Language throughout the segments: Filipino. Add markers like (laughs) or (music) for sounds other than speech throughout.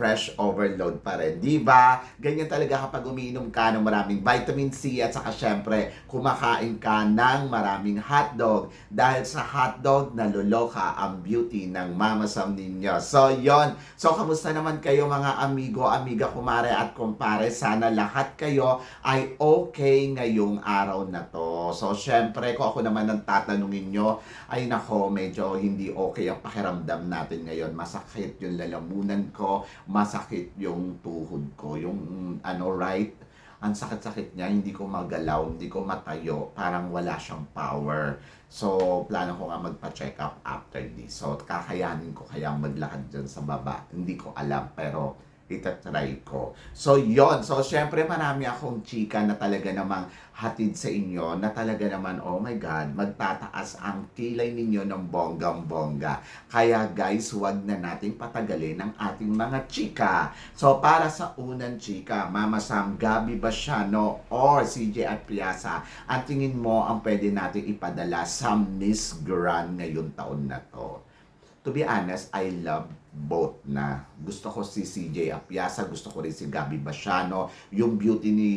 fresh overload pa rin. Di ba? Ganyan talaga kapag umiinom ka ng maraming vitamin C at saka syempre kumakain ka ng maraming hotdog. Dahil sa hotdog, naluloka ang beauty ng Mama Sam ninyo. So, yon So, kamusta naman kayo mga amigo, amiga, kumare at kumpare? Sana lahat kayo ay okay ngayong araw na to. So, syempre, kung ako naman ang tatanungin nyo, ay nako, medyo hindi okay ang pakiramdam natin ngayon. Masakit yung lalamunan ko, masakit yung tuhod ko, yung mm, ano, right? Ang sakit-sakit niya, hindi ko magalaw, hindi ko matayo, parang wala siyang power. So, plano ko nga magpa-check up after this. So, kakayanin ko kaya maglakad dyan sa baba. Hindi ko alam, pero itatry ko. So, yon So, syempre marami akong chika na talaga namang hatid sa inyo na talaga naman, oh my God, magtataas ang kilay ninyo ng bonggang-bongga. Kaya guys, huwag na nating patagalin ang ating mga chika. So, para sa unang chika, Mama Sam, Gabi Basiano, or CJ at Piazza, ang tingin mo ang pwede nating ipadala sa Miss Grand ngayong taon na to? To be honest, I love both na. Gusto ko si CJ Apiasa, gusto ko rin si Gabi Basiano. Yung beauty ni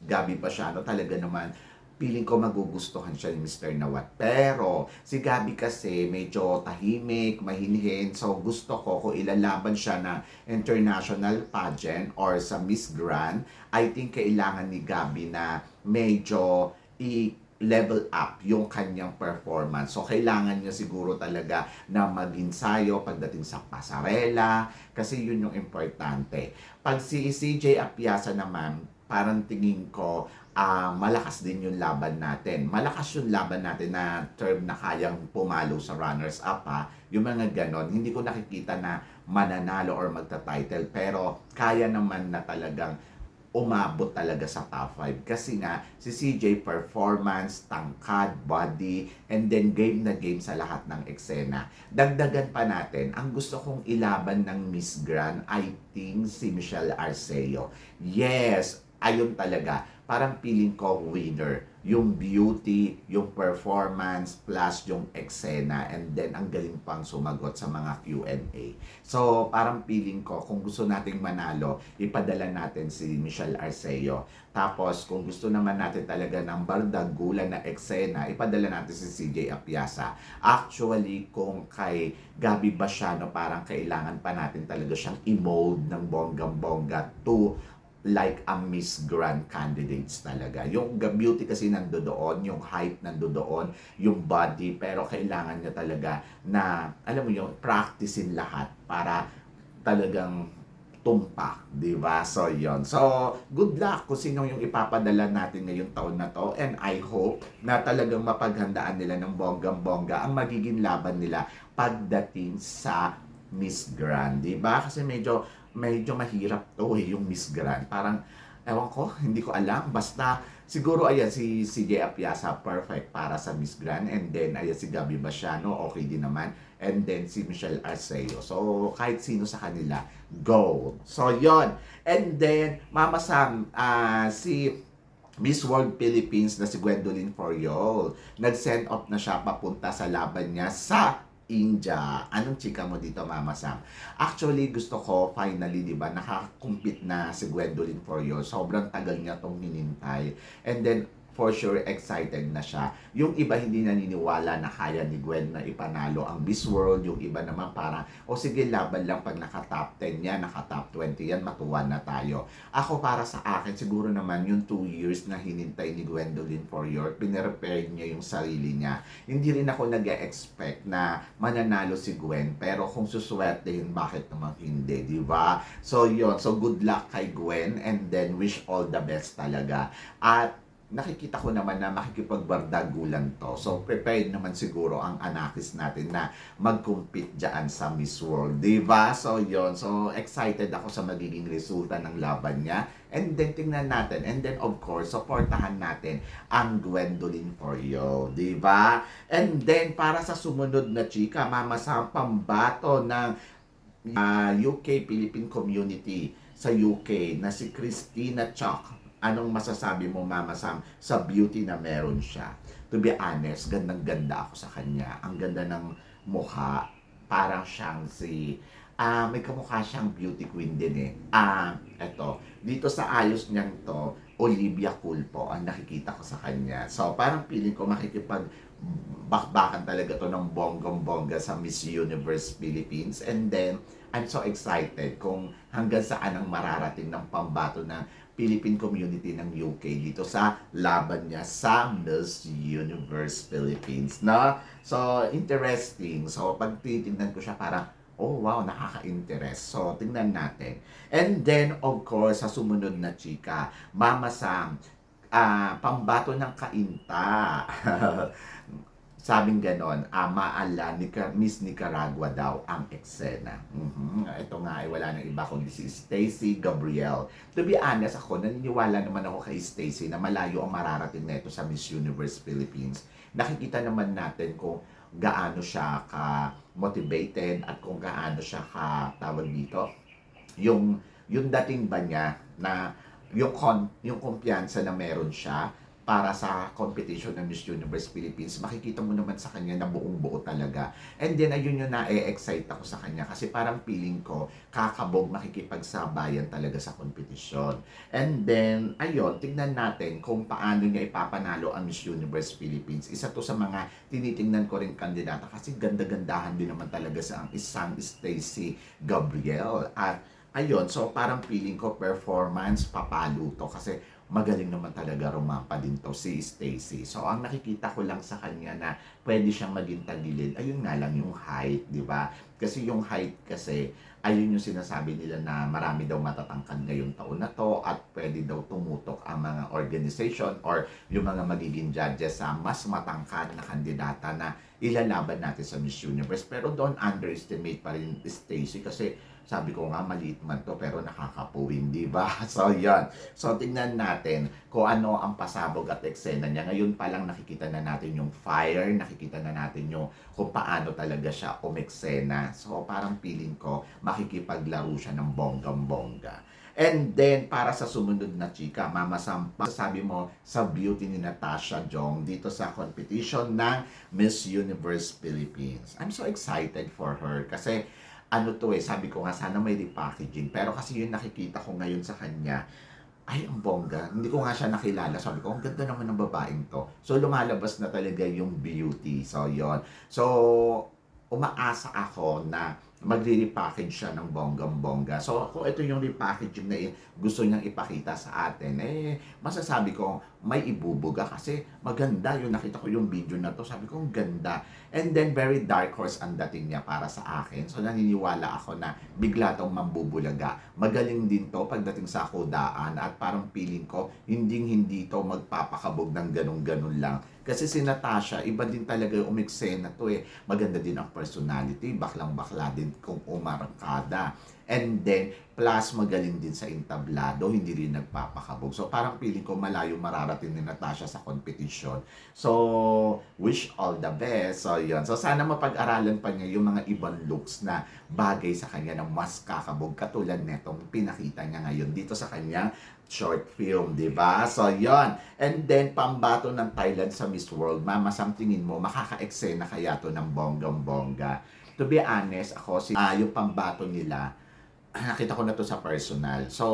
Gabi Basiano talaga naman, feeling ko magugustuhan siya ni Mr. Nawat. Pero si Gabi kasi medyo tahimik, mahinhin. So gusto ko kung ilalaban siya na international pageant or sa Miss Grand, I think kailangan ni Gabi na medyo i level up yung kanyang performance. So, kailangan niya siguro talaga na mag-ensayo pagdating sa pasarela kasi yun yung importante. Pag si CJ Apiasa naman, parang tingin ko ah, malakas din yung laban natin. Malakas yung laban natin na term na kayang pumalo sa runners-up ha. Yung mga ganon, hindi ko nakikita na mananalo or magta-title pero kaya naman na talagang umabot talaga sa top 5. Kasi nga, si CJ performance, tangkad, body, and then game na game sa lahat ng eksena. Dagdagan pa natin, ang gusto kong ilaban ng Miss Grand, I think si Michelle Arceo. Yes, ayun talaga. Parang feeling ko winner. Yung beauty, yung performance, plus yung eksena, and then ang galing pang sumagot sa mga Q&A. So, parang feeling ko, kung gusto nating manalo, ipadala natin si Michelle Arceo. Tapos, kung gusto naman natin talaga ng bardagulan na eksena, ipadala natin si CJ Apiasa. Actually, kung kay Gabi Basiano, parang kailangan pa natin talaga siyang i-mold ng bonggang-bongga to like a Miss Grand candidates talaga. Yung beauty kasi nando doon, yung height nando doon, yung body, pero kailangan niya talaga na, alam mo yung practicein lahat para talagang tumpak, di ba? So, yon So, good luck kung sino yung ipapadala natin ngayong taon na to. And I hope na talagang mapaghandaan nila ng bonggang-bongga ang magiging laban nila pagdating sa Miss Grand, di ba? Kasi medyo medyo mahirap to eh, yung Miss Grand. Parang, ewan ko, (laughs) hindi ko alam. Basta, siguro ayan si CJ Apiasa, perfect para sa Miss Grand. And then, ayan si Gabi Basiano, okay din naman. And then, si Michelle Arceo. So, kahit sino sa kanila, go. So, yon And then, Mama Sam, ah, si Miss World Philippines na si Gwendolyn Foriol. Nag-send off na siya papunta sa laban niya sa India. Anong chika mo dito, Mama Sam? Actually, gusto ko finally, di ba, nakakumpit na si Gwendolyn Foriol. Sobrang tagal niya tong hinintay. And then, for sure excited na siya. Yung iba hindi naniniwala na kaya ni Gwen na ipanalo ang Miss World. Yung iba naman para, o sige, laban lang pag naka-top 10 yan, naka-top 20 yan, matuwa na tayo. Ako para sa akin, siguro naman yung 2 years na hinintay ni Gwendolyn for York, pinrepair niya yung sarili niya. Hindi rin ako nag expect na mananalo si Gwen, pero kung suswertehin, bakit naman hindi, di ba? So, yon So, good luck kay Gwen and then wish all the best talaga. At nakikita ko naman na makikipagbardagulan to. So, prepared naman siguro ang anakis natin na mag-compete dyan sa Miss World. Di ba? So, yon So, excited ako sa magiging resulta ng laban niya. And then, tingnan natin. And then, of course, supportahan natin ang Gwendolyn for you. Di ba? And then, para sa sumunod na chika, mamasang pambato ng ah, UK Philippine Community sa UK na si Christina Choc. Anong masasabi mo, Mama Sam, sa beauty na meron siya? To be honest, gandang-ganda ako sa kanya. Ang ganda ng mukha. Parang siyang si... Ah, may kamukha siyang beauty queen din eh. Ah, eto. Dito sa ayos niyang to, Olivia Culpo ang nakikita ko sa kanya. So, parang feeling ko makikipag bakbakan talaga to ng bonggong-bongga sa Miss Universe Philippines. And then, I'm so excited kung hanggang saan ang mararating ng pambato ng Philippine community ng UK dito sa laban niya sa Miss Universe Philippines. No? So, interesting. So, pag titignan ko siya parang, oh wow, nakaka-interest. So, tingnan natin. And then, of course, sa sumunod na chika, Mama Sam, ah, pambato ng kainta. (laughs) Sabing ganon, ama ala Nica, Miss Nicaragua daw ang eksena. Mhm. Ito nga ay wala nang iba kundi si Stacy Gabriel. To be honest ako, naniniwala naman ako kay Stacy na malayo ang mararating nito sa Miss Universe Philippines. Nakikita naman natin kung gaano siya ka motivated at kung gaano siya ka tawag dito yung yung dating ba niya na yung con, yung kumpiyansa na meron siya para sa competition ng Miss Universe Philippines, makikita mo naman sa kanya na buong-buo talaga. And then, ayun yung na-excite ako sa kanya kasi parang feeling ko, kakabog makikipagsabayan talaga sa competition. And then, ayun, tignan natin kung paano niya ipapanalo ang Miss Universe Philippines. Isa to sa mga tinitingnan ko rin kandidata kasi ganda-gandahan din naman talaga sa ang isang Stacy Gabriel. At ayun, so parang feeling ko performance papalo to kasi magaling naman talaga rumapa din to si Stacy. So ang nakikita ko lang sa kanya na pwede siyang maging tagilid, ayun nga lang yung height, di ba? Kasi yung height kasi, ayun yung sinasabi nila na marami daw matatangkad ngayong taon na to at pwede daw tumutok ang mga organization or yung mga magiging judges sa mas matangkad na kandidata na ilalaban natin sa Miss Universe. Pero don't underestimate pa rin Stacy kasi sabi ko nga maliit man to pero nakakapuwing, di ba? (laughs) So yan. So tingnan natin kung ano ang pasabog at eksena niya. Ngayon pa lang nakikita na natin yung fire, nakikita na natin yung kung paano talaga siya umeksena. So parang feeling ko makikipaglaro siya ng bonggang-bongga. And then, para sa sumunod na chika, Mama Sam, sabi mo sa beauty ni Natasha Jong dito sa competition ng Miss Universe Philippines. I'm so excited for her kasi ano to eh, sabi ko nga sana may repackaging. Pero kasi yung nakikita ko ngayon sa kanya, ay, ang bongga. Hindi ko nga siya nakilala. Sabi ko, ang ganda naman ng babaeng to. So, lumalabas na talaga yung beauty. So, yon So, umaasa ako na magre-repackage siya ng bonggang-bongga. So, kung ito yung repackaging na gusto niyang ipakita sa atin, eh, masasabi ko, may ibubuga kasi maganda yung nakita ko yung video na to. Sabi ko, ganda. And then, very dark horse ang dating niya para sa akin. So, naniniwala ako na bigla tong mambubulaga. Magaling din to pagdating sa kudaan at parang feeling ko, hindi hindi to magpapakabog ng ganun-ganun lang. Kasi si Natasha, iba din talaga yung umiksena to eh. Maganda din ang personality, baklang-bakla din kung umarangkada. And then, plus magaling din sa entablado, hindi rin nagpapakabog. So, parang feeling ko malayo mararating ni Natasha sa competition. So, wish all the best. So, yun. So, sana mapag-aralan pa niya yung mga ibang looks na bagay sa kanya na mas kakabog katulad netong pinakita niya ngayon dito sa kanyang short film, di ba? So, yon And then, pambato ng Thailand sa Miss World, Mama, somethingin mo, makaka-eksena kaya to ng bonggang-bongga. To be honest, ako, si, ah, yung pambato nila, (clears throat) nakita ko na to sa personal. So,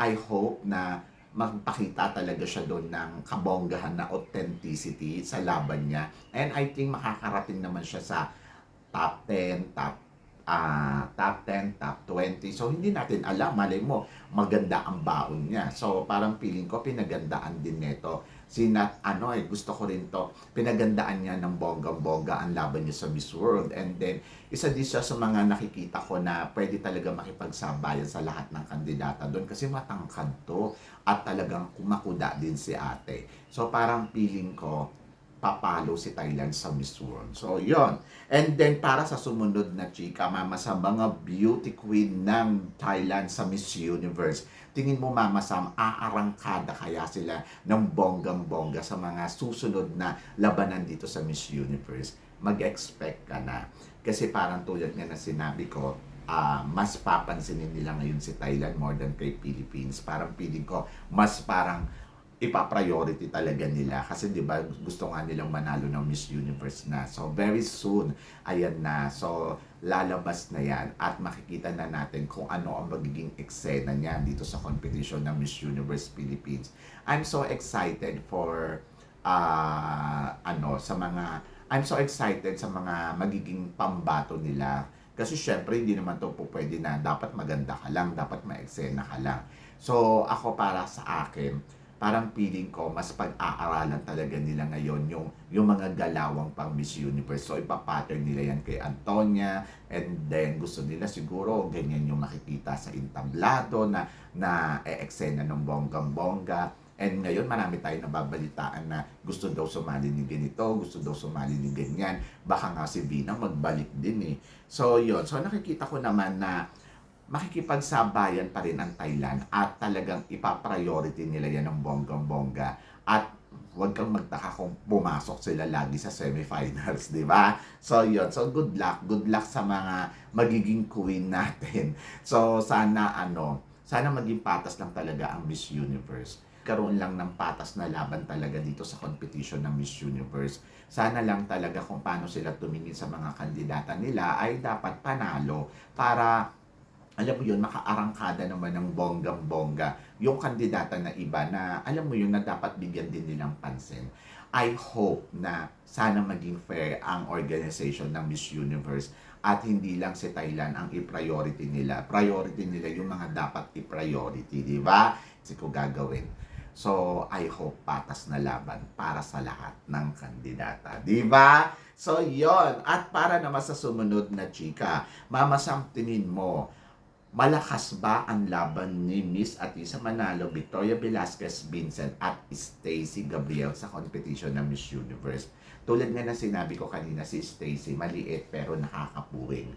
I hope na magpakita talaga siya doon ng kabonggahan na authenticity sa laban niya. And I think makakarating naman siya sa top 10, top ah top 10, top 20. So, hindi natin alam. Malay mo, maganda ang baon niya. So, parang feeling ko, pinagandaan din nito Sina, ano eh, gusto ko rin to. Pinagandaan niya ng bonggang-bongga ang laban niya sa Miss World. And then, isa din siya sa mga nakikita ko na pwede talaga makipagsabayan sa lahat ng kandidata doon kasi matangkad to at talagang kumakuda din si ate. So parang feeling ko, papalo si Thailand sa Miss World. So, yon And then, para sa sumunod na chika, mama, sa mga beauty queen ng Thailand sa Miss Universe, tingin mo, mama Sam, aarangkada kaya sila ng bonggang-bongga sa mga susunod na labanan dito sa Miss Universe? Mag-expect ka na. Kasi parang tulad nga na sinabi ko, ah, mas papansinin nila ngayon si Thailand more than kay Philippines. Parang feeling ko, mas parang ipa-priority talaga nila kasi 'di ba gusto nga nilang manalo ng Miss Universe na. So very soon ayan na. So lalabas na 'yan at makikita na natin kung ano ang magiging eksena niyan dito sa competition ng Miss Universe Philippines. I'm so excited for ah ano sa mga I'm so excited sa mga magiging pambato nila kasi syempre hindi naman to po pwede na dapat maganda ka lang, dapat ma-eksena ka lang. So ako para sa akin, parang feeling ko mas pag-aaralan talaga nila ngayon yung yung mga galawang pang Miss Universe. So ipapattern nila yan kay Antonia and then gusto nila siguro ganyan yung makikita sa intablado na na e-eksena ng bonggang-bongga. And ngayon marami tayong nababalitaan na gusto daw sumali ni ganito, gusto daw sumali ni ganyan. Baka nga si Vina magbalik din eh. So yun, so nakikita ko naman na makikipagsabayan pa rin ang Thailand at talagang ipapriority nila yan ng bonggang-bongga at huwag kang magtaka kung pumasok sila lagi sa semifinals, (laughs) di ba? So, yun. So, good luck. Good luck sa mga magiging queen natin. (laughs) So, sana, ano, sana maging patas lang talaga ang Miss Universe. Karoon lang ng patas na laban talaga dito sa competition ng Miss Universe. Sana lang talaga kung paano sila tumingin sa mga kandidata nila ay dapat panalo para alam mo yun, makaarangkada naman ng bonggang-bongga yung kandidata na iba na alam mo yun na dapat bigyan din nilang pansin. I hope na sana maging fair ang organization ng Miss Universe at hindi lang si Thailand ang i-priority nila. Priority nila yung mga dapat i-priority, di ba? Kasi ko gagawin. So, I hope patas na laban para sa lahat ng kandidata. Di ba? So, yon At para naman sa sumunod na chika, Mama mo, malakas ba ang laban ni Miss Atisa Manalo, Victoria Velasquez Vincent at Stacy Gabriel sa competition ng Miss Universe? Tulad nga na sinabi ko kanina, si Stacy maliit pero nakakapuwing.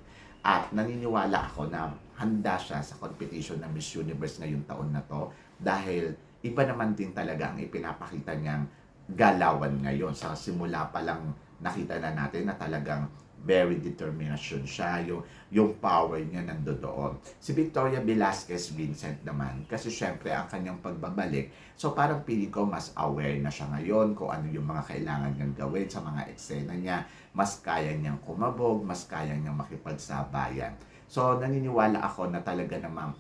At naniniwala ako na handa siya sa competition ng Miss Universe ngayong taon na to dahil iba naman din talaga ang ipinapakita niyang galawan ngayon. Sa simula pa lang nakita na natin na talagang very determination siya, yung, yung power niya nandoon. Si Victoria Velasquez Vincent naman, kasi syempre ang kanyang pagbabalik, so parang pili ko mas aware na siya ngayon kung ano yung mga kailangan niyang gawin sa mga eksena niya, mas kaya niyang kumabog, mas kaya niyang makipagsabayan. So naniniwala ako na talaga namang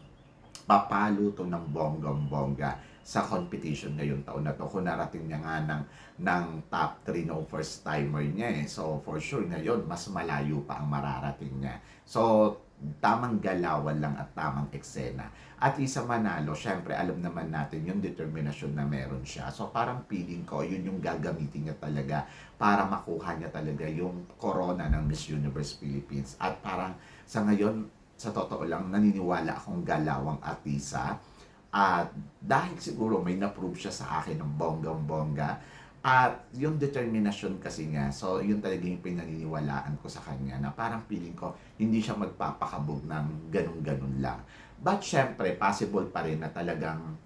papalo to ng bonggang-bongga sa competition ngayong taon na to. Kung narating niya nga ng, ng top 3 no first timer niya eh. So for sure ngayon, mas malayo pa ang mararating niya. So tamang galawan lang at tamang eksena. At isa manalo, syempre alam naman natin yung determinasyon na meron siya. So parang feeling ko, yun yung gagamitin niya talaga para makuha niya talaga yung corona ng Miss Universe Philippines. At parang sa ngayon, sa totoo lang, naniniwala akong galawang atisa at dahil siguro may na-prove siya sa akin ng bonggang-bongga, at yung determinasyon kasi niya, so yun talaga yung pinaniniwalaan ko sa kanya na parang feeling ko hindi siya magpapakabog ng ganun-ganun lang. But syempre, possible pa rin na talagang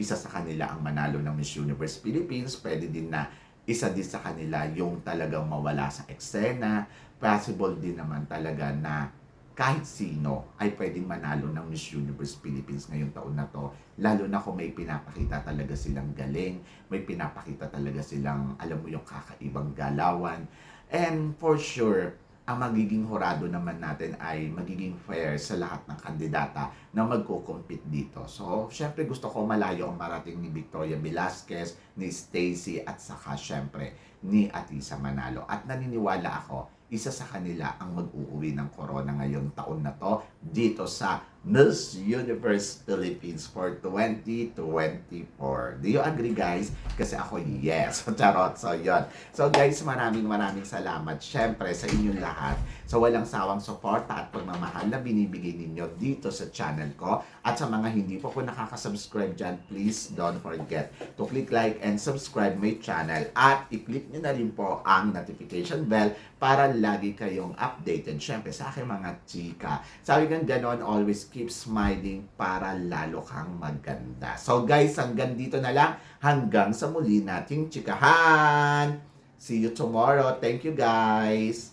isa sa kanila ang manalo ng Miss Universe Philippines. Pwede din na isa din sa kanila yung talagang mawala sa eksena. Possible din naman talaga na kahit sino ay pwedeng manalo ng Miss Universe Philippines ngayong taon na to. Lalo na kung may pinapakita talaga silang galing, may pinapakita talaga silang, alam mo yung kakaibang galawan. And for sure, ang magiging horado naman natin ay magiging fair sa lahat ng kandidata na magko-compete dito. So, syempre gusto ko malayo ang marating ni Victoria Velasquez, ni Stacy at saka syempre ni Atisa Manalo. At naniniwala ako isa sa kanila ang mag-uuwi ng corona ngayon taon na to dito sa Miss Universe Philippines for 2024. Do you agree guys? Kasi ako yes. (laughs) Charot. So yun. So guys, maraming maraming salamat syempre sa inyong lahat sa walang sawang suporta at pagmamahal na binibigay ninyo dito sa channel ko. At sa mga hindi po po nakaka-subscribe dyan, please don't forget to click like and subscribe my channel at i-click nyo na rin po ang notification bell para lagi kayong updated syempre sa aking mga chika. Sabi nga ganon, always keep smiling para lalo kang maganda. So guys, hanggang dito na lang. Hanggang sa muli nating chikahan. See you tomorrow. Thank you guys.